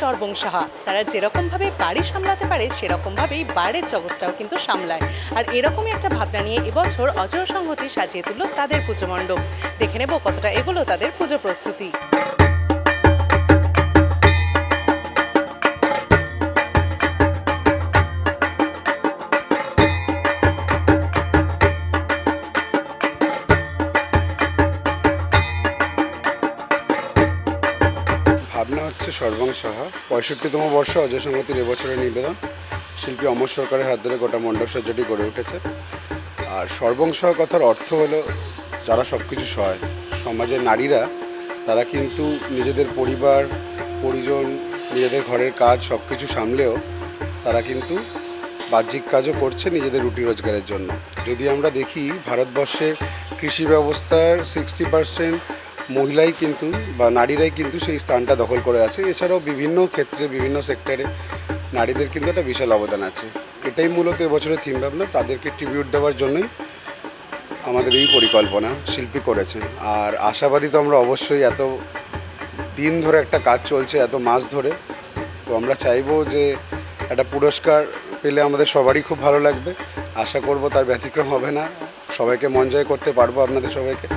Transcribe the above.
সর্বং সাহা তারা যেরকমভাবে বাড়ি সামলাতে পারে সেরকমভাবেই বাইরের জগৎটাও কিন্তু সামলায়। আর এরকমই একটা ভাবনা নিয়ে এবছর অজয় সংহতি সাজিয়ে তুলল তাদের পুজো মণ্ডপ। দেখে নেব কতটা এগুলো তাদের পুজো প্রস্তুতি। ভাবনা হচ্ছে সর্বং সাহা পঁয়ষট্টিতম বর্ষ অজয় সংগতির এবছরের নিবেদন। শিল্পী অমর সরকারের হাত ধরে গোটা মণ্ডপ সজ্জাটি গড়ে উঠেছে। আর সর্বং সাহা কথার অর্থ হলো যারা সব কিছু সহায়। সমাজের নারীরা, তারা কিন্তু নিজেদের পরিবার, পরিজন, নিজেদের ঘরের কাজ সব কিছু সামলেও তারা কিন্তু বাহ্যিক কাজও করছে নিজেদের রুটি রোজগারের জন্য। যদি আমরা দেখি, ভারতবর্ষের কৃষি ব্যবস্থার সিক্সটি পার্সেন্ট মহিলাই কিন্তু বা নারীরাই কিন্তু সেই স্থানটা দখল করে আছে। এছাড়াও বিভিন্ন ক্ষেত্রে, বিভিন্ন সেক্টরে নারীদের কিন্তু একটা বিশাল অবদান আছে। এটাই মূলত এবছরের থিম ভাবনা। তাদেরকে ট্রিবিউট দেওয়ার জন্যই আমাদের এই পরিকল্পনা শিল্পী করেছেন আর আশাবাদী তো আমরা অবশ্যই এত দিন ধরে একটা কাজ চলছে, এত মাস ধরে। তো আমরা চাইব যে একটা পুরস্কার পেলে আমাদের সবারই খুব ভালো লাগবে। আশা করব তার ব্যতিক্রম হবে না। সবাইকে মন জয় করতে পারব আপনাদের সবাইকে।